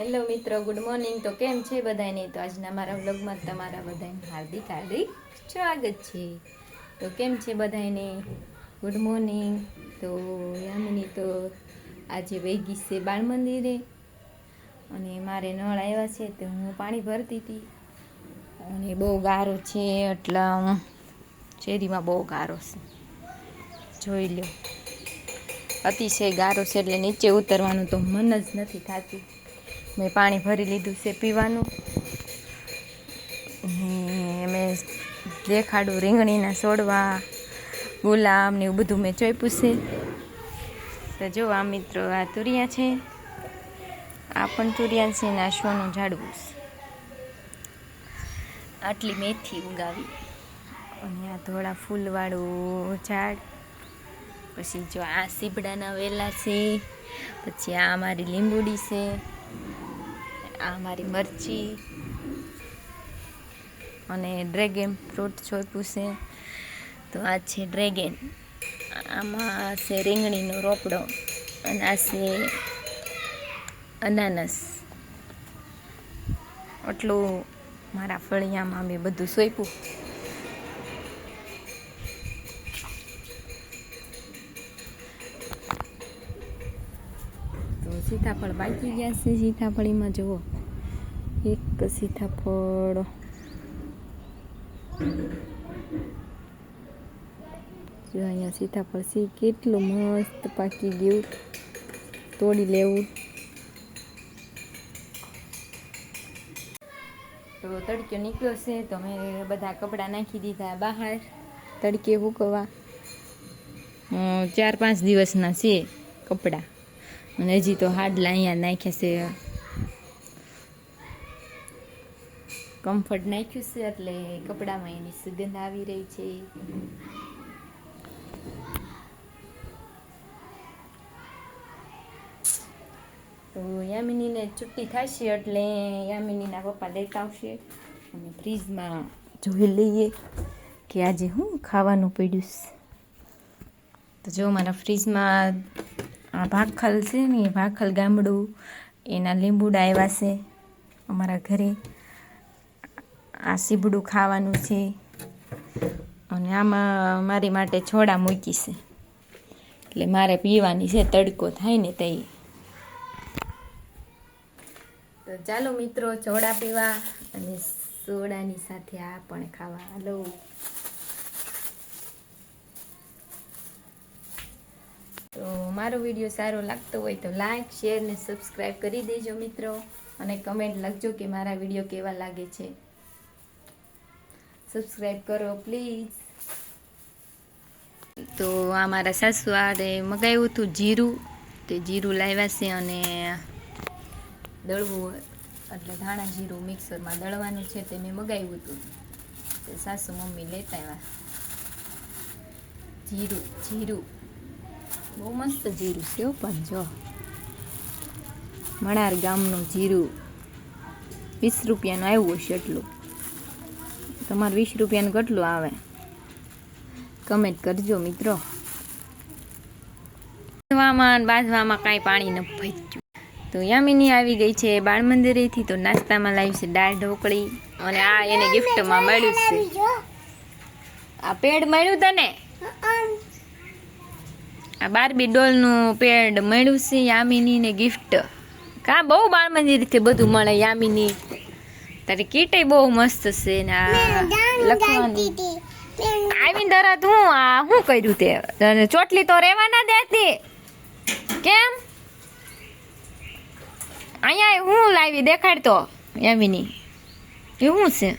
Hello મિત્રો, good morning. તો કેમ છે બધાને તો આજના મારા વ્લોગમાં તમારા બધાને હાર્દિક હાર્દિક સ્વાગત છે. તો કેમ છે બધાને ગુડ મોર્નિંગ. તો યામિની તો આજે વૈગી છે બાળ મંદિરે અને મારે નળ આવ્યા છે તો હું પાણી ભરતી હતી. અને બહુ ગારો છે, એટલા શેરીમાં બહુ ગારો છે. જોઈ લો અતિશય ગારો છે, એટલે નીચે ઉતરવાનું તો મન જ નથી થતું. મેં પાણી ભરી લીધું છે પીવાનું. મેં દેખાડું રીંગણીના છોડવા ગુલાબ ને એવું બધું મેં ચોપ્યું છે. તો જો આ મિત્રો આ તુરિયા છે. આ પણ તુરિયા છે ને આ સોનું ઝાડવું છે. આટલી મેથી ઉગાવી. અને આ ધોળા ફૂલવાળું ઝાડ. પછી જો આ સીબડાના વેલા છે. પછી આ અમારી લીંબુડી છે. આ મારી મરચી અને ડ્રેગન ફ્રૂટ છોપ્યું છે. તો આ છે ડ્રેગન. આમાં છે રીંગણીનો રોપડો અને આ છે અનાનસ. આટલું મારા ફળિયામાં મેં બધું સોંપ્યું સીતાફળ પાકી ગયા છે સીતાફળીમાં, જુઓ. એક સીતાફળ. જો અહીંયા સીતાફળ સી કેટલું મસ્ત પાકી ગયું. તોડી લેવું. તો તડક્યો નીકળ્યો છે, તો મેં બધા કપડાં નાખી દીધા બહાર. તડકે હુકવા. ચાર પાંચ દિવસના છે કપડાં. અને હજી તો હાડલા અહીંયા નાખ્યા છે. કમ્ફર્ટ નાખ્યું છે એટલે કપડામાં એની સુગંધ આવી રહી છે. તો યામિનીને છુટ્ટી થશે એટલે યામિનીના પપ્પા લેતા આવશે. અને ફ્રીજમાં જોઈ લઈએ કે આજે હું ખાવાનું પડ્યું તો જો, મારા ફ્રીજમાં આ ભાખલ છે ને ભાખલ ગામડું, એના લીંબુડા આવ્યા છે અમારા ઘરે. આ સીબડું ખાવાનું છે અને આમાં મારી માટે છોડા મૂકી છે. એટલે મારે પીવાની છે, તડકો થાય ને તે તો ચાલો મિત્રો, છોડા પીવા અને સોડાની સાથે આ પણ ખાવા. હાલો તો મારો વીડિયો સારો લાગતો હોય તો લાઇક શેર ને સબસ્ક્રાઈબ કરી દેજો મિત્રો. અને કમેન્ટ લખજો કે મારા વીડિયો કેવા લાગે છે. સબસ્ક્રાઈબ કરો પ્લીઝ તો આ મારા સાસુ આડે મગાવ્યું હતું જીરું. તે જીરું લાવ્યા છે અને દળવું એટલે ધાણા જીરું મિક્સરમાં દળવાનું છે તે મેં મગાવ્યું હતું. તે સાસુ મમ્મી લેતા આવ્યા. જીરું જીરું. બહુ મસ્ત જીરું છે પણ જો. મણાર ગામનું જીરું વીસ રૂપિયાનું આવ્યું હશે એટલું. તમારે વીસ રૂપિયાનું કેટલું આવે? કમેન્ટ કરજો મિત્રો. બાંધવામાં બાંધવામાં કાંઈ પાણી ન ભજ્યું તો યામિની આવી ગઈ છે બાળ મંદિરેથી તો નાસ્તામાં લાવી છે દાળ ઢોકળી અને આ એને ગિફ્ટમાં મળ્યું છે. આ પેડ મળ્યું તને? આ બારબી ડોલનું પેડ મળ્યું છે યામિનીને ગિફ્ટ કા બહુ બાળ મંદિરથી બધું મળે યામિની. તારી કીટય બહુ મસ્ત છે ને આ લખવાની. આવીને દરા હું આ શું કર્યું તે? ચોટલી તો રહેવા ના દેતી. કેમ? અહીંયા હું લાવી દેખાડતો યામિની? એ શું છે?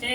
છે.